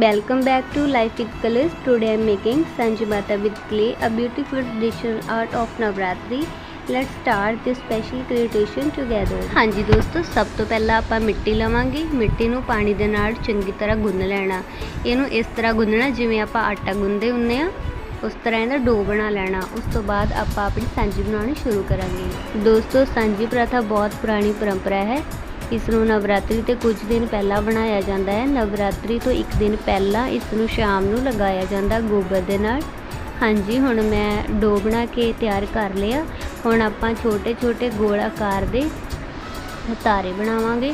Welcome back to Life with Colors. Today I am making Sanjibata with clay, a beautiful traditional art of Navratri. Let's start this special creation together ਹਾਂਜੀ ਦੋਸਤੋ ਸਭ ਤੋਂ ਪਹਿਲਾਂ ਆਪਾਂ ਮਿੱਟੀ ਲਵਾਂਗੇ ਮਿੱਟੀ ਨੂੰ ਪਾਣੀ ਦੇ ਨਾਲ ਚੰਗੀ ਤਰ੍ਹਾਂ ਗੁੰਨ ਲੈਣਾ ਇਹਨੂੰ ਇਸ ਤਰ੍ਹਾਂ ਗੁੰਨਣਾ ਜਿਵੇਂ ਆਪਾਂ ਆਟਾ ਗੁੰਨਦੇ ਹੁੰਨੇ ਆ ਉਸ ਤਰ੍ਹਾਂ ਇਹਦਾ ਡੋ ਬਣਾ ਲੈਣਾ ਉਸ ਤੋਂ ਬਾਅਦ ਆਪਾਂ ਆਪਣੀ ਸਾਂਜੀ ਬਣਾਉਣੀ ਸ਼ੁਰੂ ਕਰਾਂਗੇ ਦੋਸਤੋ ਸਾਂਜੀ ਪ੍ਰਥਾ ਬਹੁਤ ਪੁਰਾਣੀ ਪਰੰਪਰਾ ਹੈ ਇਸ ਨੂੰ ਨਵਰਾਤਰੀ ਤੇ ਕੁਝ ਦਿਨ ਪਹਿਲਾਂ ਬਣਾਇਆ ਜਾਂਦਾ ਹੈ। ਨਵਰਾਤਰੀ ਤੋਂ ਇੱਕ ਦਿਨ ਪਹਿਲਾਂ ਇਸ ਨੂੰ ਸ਼ਾਮ ਨੂੰ ਲਗਾਇਆ ਜਾਂਦਾ ਗੋਬਰ ਦੇ ਨਾਲ। ਹਾਂਜੀ, ਹੁਣ ਮੈਂ ਡੋ ਬਣਾ ਕੇ ਤਿਆਰ ਕਰ ਲਿਆ। ਹੁਣ ਆਪਾਂ ਛੋਟੇ ਛੋਟੇ ਗੋਲ ਆਕਾਰ ਦੇ ਤਾਰੇ ਬਣਾਵਾਂਗੇ।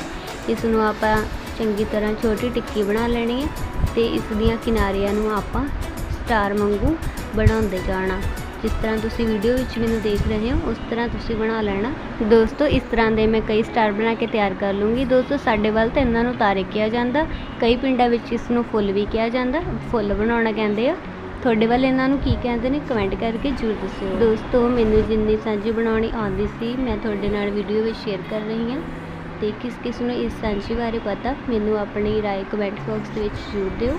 ਇਸ ਨੂੰ ਆਪਾਂ ਚੰਗੀ ਤਰ੍ਹਾਂ ਛੋਟੀ ਟਿੱਕੀ ਬਣਾ ਲੈਣੀ ਹੈ ਤੇ ਇਸ ਦੀਆਂ ਕਿਨਾਰਿਆਂ ਨੂੰ ਆਪਾਂ ਸਟਾਰ ਵਾਂਗੂ ਬਣਾਉਂਦੇ ਜਾਣਾ। ਜਿਸ ਤਰ੍ਹਾਂ ਤੁਸੀਂ ਵੀਡੀਓ ਵਿੱਚ ਮੈਨੂੰ ਦੇਖ ਰਹੇ ਹੋ, ਉਸ ਤਰ੍ਹਾਂ ਤੁਸੀਂ ਬਣਾ ਲੈਣਾ। ਦੋਸਤੋ, ਇਸ ਤਰ੍ਹਾਂ ਦੇ ਮੈਂ ਕਈ ਸਟਾਰ ਬਣਾ ਕੇ ਤਿਆਰ ਕਰ ਲੂੰਗੀ। ਦੋਸਤੋ, ਸਾਡੇ ਵੱਲ ਤਾਂ ਇਹਨਾਂ ਨੂੰ ਤਾਰੇ ਕਿਹਾ ਜਾਂਦਾ, ਕਈ ਪਿੰਡਾਂ ਵਿੱਚ ਇਸ ਨੂੰ ਫੁੱਲ ਵੀ ਕਿਹਾ ਜਾਂਦਾ, ਫੁੱਲ ਬਣਾਉਣਾ ਕਹਿੰਦੇ ਆ। ਤੁਹਾਡੇ ਵੱਲ ਇਹਨਾਂ ਨੂੰ ਕੀ ਕਹਿੰਦੇ ਨੇ ਕਮੈਂਟ ਕਰਕੇ ਜ਼ਰੂਰ ਦੱਸਿਓ। ਦੋਸਤੋ, ਮੈਨੂੰ ਜਿੰਨੀ ਸਾਂਝੀ ਬਣਾਉਣੀ ਆਉਂਦੀ ਸੀ, ਮੈਂ ਤੁਹਾਡੇ ਨਾਲ ਵੀਡੀਓ ਵਿੱਚ ਸ਼ੇਅਰ ਕਰ ਰਹੀ ਹਾਂ। ਤੇ ਕਿਸ ਕਿਸ ਨੂੰ ਇਸ ਸਾਂਝੀ ਬਾਰੇ ਪਤਾ, ਮੈਨੂੰ ਆਪਣੀ ਰਾਏ ਕਮੈਂਟ ਬਾਕਸ ਦੇ ਵਿੱਚ ਜ਼ਰੂਰ ਦਿਓ।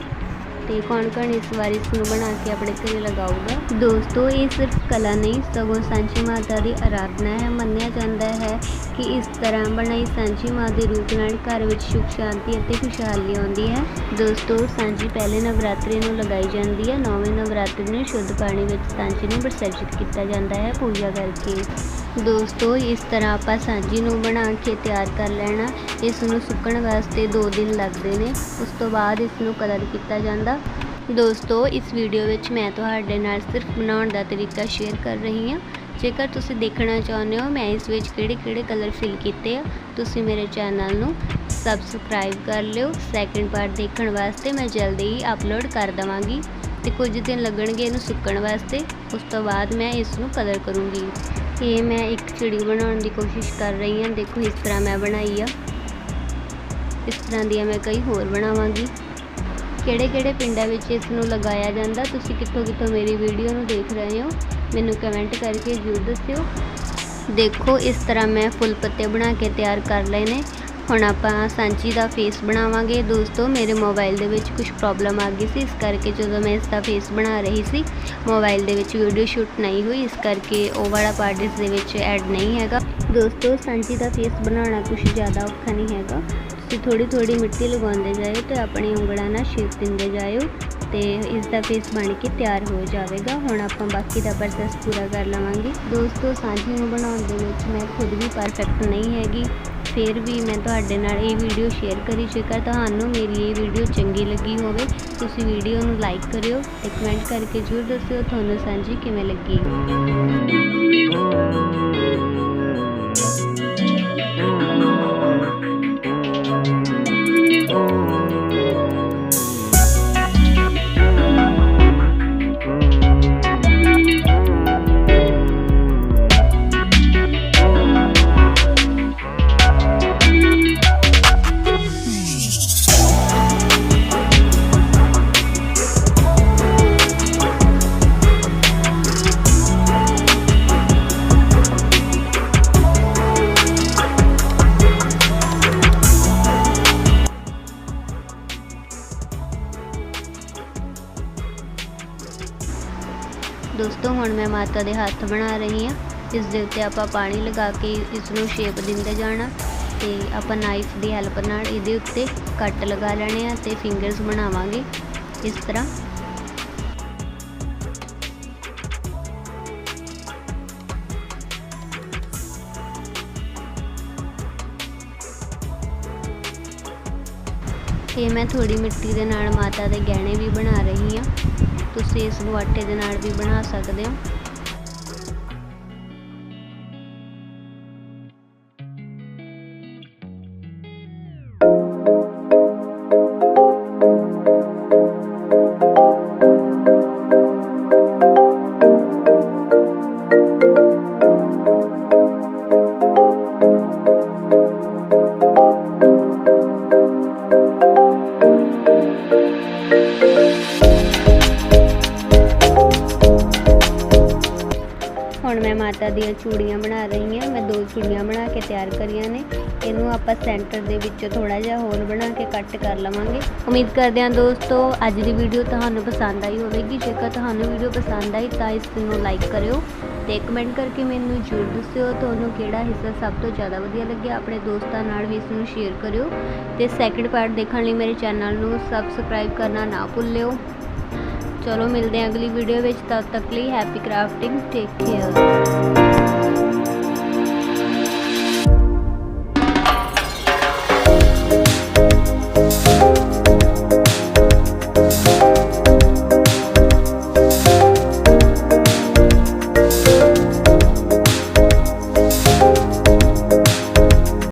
ਤੇ ਕੌਣ ਕੌਣ ਇਸ ਵਾਰ ਇਸ ਨੂੰ ਬਣਾ ਕੇ ਆਪਣੇ ਘਰੇ ਲਗਾਊਗਾ? ਦੋਸਤੋ, ਇਹ ਸਿਰਫ ਕਲਾ ਨਹੀਂ, ਸਗੋਂ ਸਾਂਝੀ ਮਾਤਾ ਦੀ ਆਰਾਧਨਾ ਹੈ। ਮੰਨਿਆ ਜਾਂਦਾ ਹੈ ਕਿ ਇਸ ਤਰ੍ਹਾਂ ਬਣਾਈ ਸਾਂਝੀ ਮਾਂ ਦੇ ਰੂਪ ਨਾਲ ਘਰ ਵਿੱਚ ਸੁਖ, ਸ਼ਾਂਤੀ ਅਤੇ ਖੁਸ਼ਹਾਲੀ ਆਉਂਦੀ ਹੈ। ਦੋਸਤੋ, ਸਾਂਝੀ ਪਹਿਲੇ ਨਵਰਾਤਰੀ ਨੂੰ ਲਗਾਈ ਜਾਂਦੀ ਹੈ। ਨੌਵੇਂ ਨਵਰਾਤਰੀ ਨੂੰ ਸ਼ੁੱਧ ਪਾਣੀ ਵਿੱਚ ਸਾਂਝੀ ਨੂੰ ਪ੍ਰਸਰਜਿਤ ਕੀਤਾ ਜਾਂਦਾ ਹੈ। ਪੂਜਾ ਕਰਕੇ ਦੋਸਤੋ, ਇਸ ਤਰ੍ਹਾਂ ਆਪਾਂ ਸਾਂਝੀ ਨੂੰ ਬਣਾ ਕੇ ਤਿਆਰ ਕਰ ਲੈਣਾ। ਇਸ ਨੂੰ ਸੁੱਕਣ ਵਾਸਤੇ 2 ਦਿਨ ਲੱਗਦੇ ਨੇ। ਉਸ ਤੋਂ ਬਾਅਦ ਇਸ ਨੂੰ ਕਲਰ ਕੀਤਾ ਜਾਂਦਾ। ਦੋਸਤੋ, ਇਸ ਵੀਡੀਓ ਵਿੱਚ ਮੈਂ ਤੁਹਾਡੇ ਨਾਲ ਸਿਰਫ ਬਣਾਉਣ ਦਾ ਤਰੀਕਾ ਸ਼ੇਅਰ ਕਰ ਰਹੀ ਹਾਂ। ਜੇਕਰ ਤੁਸੀਂ ਦੇਖਣਾ ਚਾਹੁੰਦੇ ਹੋ, ਮੈਂ ਇਸ ਵਿੱਚ ਕਿਹੜੇ ਕਿਹੜੇ ਕਲਰ ਫਿਲ ਕੀਤੇ ਆ, ਤੁਸੀਂ ਮੇਰੇ ਚੈਨਲ ਨੂੰ ਸਬਸਕ੍ਰਾਈਬ ਕਰ ਲਿਓ। ਸੈਕਿੰਡ ਪਾਰਟ ਦੇਖਣ ਵਾਸਤੇ ਮੈਂ ਜਲਦੀ ਹੀ ਅਪਲੋਡ ਕਰ ਦਵਾਂਗੀ। ਤੇ ਕੁਝ ਦਿਨ ਲੱਗਣਗੇ ਇਹਨੂੰ ਸੁੱਕਣ ਵਾਸਤੇ। ਉਸ ਤੋਂ ਬਾਅਦ ਮੈਂ ਇਸ ਨੂੰ ਕਲਰ ਕਰੂੰਗੀ। ਇਹ ਮੈਂ ਇੱਕ ਚਿੜੀ ਬਣਾਉਣ ਦੀ ਕੋਸ਼ਿਸ਼ ਕਰ ਰਹੀ ਹਾਂ। ਦੇਖੋ, ਇਸ ਤਰ੍ਹਾਂ ਮੈਂ ਬਣਾਈ ਆ। ਇਸ ਤਰ੍ਹਾਂ ਦੀਆਂ ਮੈਂ ਕਈ ਹੋਰ ਬਣਾਵਾਂਗੀ। ਕਿਹੜੇ ਕਿਹੜੇ ਪਿੰਡਾਂ ਵਿੱਚ ਇਸ ਨੂੰ ਲਗਾਇਆ ਜਾਂਦਾ, ਤੁਸੀਂ ਕਿੱਥੋਂ ਕਿੱਥੋਂ ਮੇਰੀ ਵੀਡੀਓ ਨੂੰ ਦੇਖ ਰਹੇ ਹੋ, ਮੈਨੂੰ ਕਮੈਂਟ ਕਰਕੇ ਜ਼ਰੂਰ ਦੱਸਿਓ। ਦੇਖੋ, ਇਸ ਤਰ੍ਹਾਂ ਮੈਂ ਫੁੱਲ ਪੱਤੇ ਬਣਾ ਕੇ ਤਿਆਰ ਕਰ ਲਏ ਨੇ। ਹੁਣ ਆਪਾਂ ਸਾਂਚੀ ਦਾ ਫੇਸ ਬਣਾਵਾਂਗੇ। ਦੋਸਤੋ, ਮੇਰੇ ਮੋਬਾਈਲ ਦੇ ਵਿੱਚ ਕੁਝ ਪ੍ਰੋਬਲਮ ਆ ਗਈ ਸੀ। ਇਸ ਕਰਕੇ ਜਦੋਂ ਮੈਂ ਇਸ ਦਾ ਫੇਸ ਬਣਾ ਰਹੀ ਸੀ ਮੋਬਾਈਲ ਦੇ ਵਿੱਚ ਵੀਡੀਓ ਸ਼ੂਟ ਨਹੀਂ ਹੋਈ। ਇਸ ਕਰਕੇ ਉਹ ਵਾਲਾ ਪਾਰਟ ਇਸ ਦੇ ਵਿੱਚ ਐਡ ਨਹੀਂ ਹੈਗਾ। ਦੋਸਤੋ, ਸਾਂਚੀ ਦਾ ਫੇਸ ਬਣਾਉਣਾ ਕੁਝ ਜ਼ਿਆਦਾ ਔਖਾ ਨਹੀਂ ਹੈਗਾ। ਤੁਸੀਂ ਥੋੜੀ ਥੋੜੀ ਮਿੱਟੀ ਲਗਾਉਂਦੇ ਜਾਇਓ ਤੇ ਆਪਣੀ ਉਂਗਲਾਂ ਨਾਲ ਸ਼ੇਪ ਦਿੰਦੇ ਜਾਇਓ ਤੇ ਇਸ ਦਾ ਫੇਸ ਬਣ ਕੇ ਤਿਆਰ ਹੋ ਜਾਵੇਗਾ। ਹੁਣ ਆਪਾਂ ਬਾਕੀ ਦਾ ਪ੍ਰੋਸੈਸ ਪੂਰਾ ਕਰ ਲਵਾਂਗੇ। ਦੋਸਤੋ ਸਾਂਝੀ ਨੂੰ ਬਣਾਉਣ ਦੇ ਵਿੱਚ ਮੈਂ ਖੁਦ ਵੀ ਪਰਫੈਕਟ ਨਹੀਂ ਹੈਗੀ। ਫਿਰ ਵੀ ਮੈਂ ਤੁਹਾਡੇ ਨਾਲ ਇਹ ਵੀਡੀਓ ਸ਼ੇਅਰ ਕਰੀ। ਜੇਕਰ ਤੁਹਾਨੂੰ ਮੇਰੀ ਇਹ ਵੀਡੀਓ ਚੰਗੀ ਲੱਗੀ ਹੋਵੇ, ਤੁਸੀਂ ਵੀਡੀਓ ਨੂੰ ਲਾਈਕ ਕਰਿਓ ਤੇ ਕਮੈਂਟ ਕਰਕੇ ਜ਼ਰੂਰ ਦੱਸਿਓ ਤੁਹਾਨੂੰ ਸਾਂਝੀ ਕਿਵੇਂ ਲੱਗੀ। ਦੋਸਤੋ, ਹੁਣ ਮੈਂ ਮਾਤਾ ਦੇ ਹੱਥ ਬਣਾ ਰਹੀ ਹਾਂ। ਇਸ ਦੇ ਉੱਤੇ ਆਪਾਂ ਪਾਣੀ ਲਗਾ ਕੇ ਇਸ ਨੂੰ ਸ਼ੇਪ ਦਿੰਦੇ ਜਾਣਾ ਤੇ ਆਪਾਂ ਨਾਈਫ ਦੀ ਹੈਲਪ ਨਾਲ ਇਹਦੇ ਉੱਤੇ ਕੱਟ ਲਗਾ ਲੈਣੇ ਆ ਤੇ ਫਿੰਗਰਸ ਬਣਾਵਾਂਗੇ। ਇਸ ਤਰ੍ਹਾਂ ਇਹ ਮੈਂ ਥੋੜੀ ਮਿੱਟੀ ਦੇ ਨਾਲ ਮਾਤਾ ਦੇ ਗਹਿਣੇ ਵੀ ਬਣਾ ਰਹੀ ਹਾਂ। ਤੁਸੀਂ ਇਸ ਨੂੰ ਆਟੇ ਦੇ ਨਾਲ ਵੀ ਬਣਾ ਸਕਦੇ ਹੋ। ਮੈਂ ਮਾਤਾ ਦੀਆਂ ਚੂੜੀਆਂ ਬਣਾ ਰਹੀ ਹਾਂ। ਮੈਂ ਦੋ ਚੂੜੀਆਂ ਬਣਾ ਕੇ ਤਿਆਰ ਕਰੀਆਂ ਨੇ। ਇਹਨੂੰ ਆਪਾਂ ਸੈਂਟਰ ਦੇ ਵਿੱਚ ਥੋੜਾ ਜਿਹਾ ਹੋਰ ਬਣਾ ਕੇ ਕੱਟ ਕਰ ਲਵਾਂਗੇ। ਉਮੀਦ ਕਰਦੇ ਹਾਂ ਦੋਸਤੋ, ਅੱਜ ਦੀ ਵੀਡੀਓ ਤੁਹਾਨੂੰ ਪਸੰਦ ਆਈ ਹੋਵੇਗੀ। ਜੇਕਰ ਤੁਹਾਨੂੰ ਵੀਡੀਓ ਪਸੰਦ ਆਈ ਤਾਂ ਇਸ ਨੂੰ ਲਾਈਕ ਕਰਿਓ ਤੇ ਕਮੈਂਟ ਕਰਕੇ ਮੈਨੂੰ ਜ਼ਰੂਰ ਦੱਸਿਓ ਤੁਹਾਨੂੰ ਕਿਹੜਾ ਹਿੱਸਾ ਸਭ ਤੋਂ ਜ਼ਿਆਦਾ ਵਧੀਆ ਲੱਗਿਆ। ਆਪਣੇ ਦੋਸਤਾਂ ਨਾਲ ਵੀ ਇਸ ਨੂੰ ਸ਼ੇਅਰ ਕਰਿਓ ਤੇ ਸੈਕਿੰਡ ਪਾਰਟ ਦੇਖਣ ਲਈ ਮੇਰੇ ਚੈਨਲ ਨੂੰ ਸਬਸਕ੍ਰਾਈਬ ਕਰਨਾ ਨਾ ਭੁੱਲਿਓ। ਚਲੋ ਮਿਲਦੇ ਹਾਂ ਅਗਲੀ ਵੀਡੀਓ ਵਿੱਚ। ਤਦ ਤੱਕ ਲਈ ਹੈਪੀ ਕਰਾਫਟਿੰਗ ਟੇਕ ਕੇਅਰ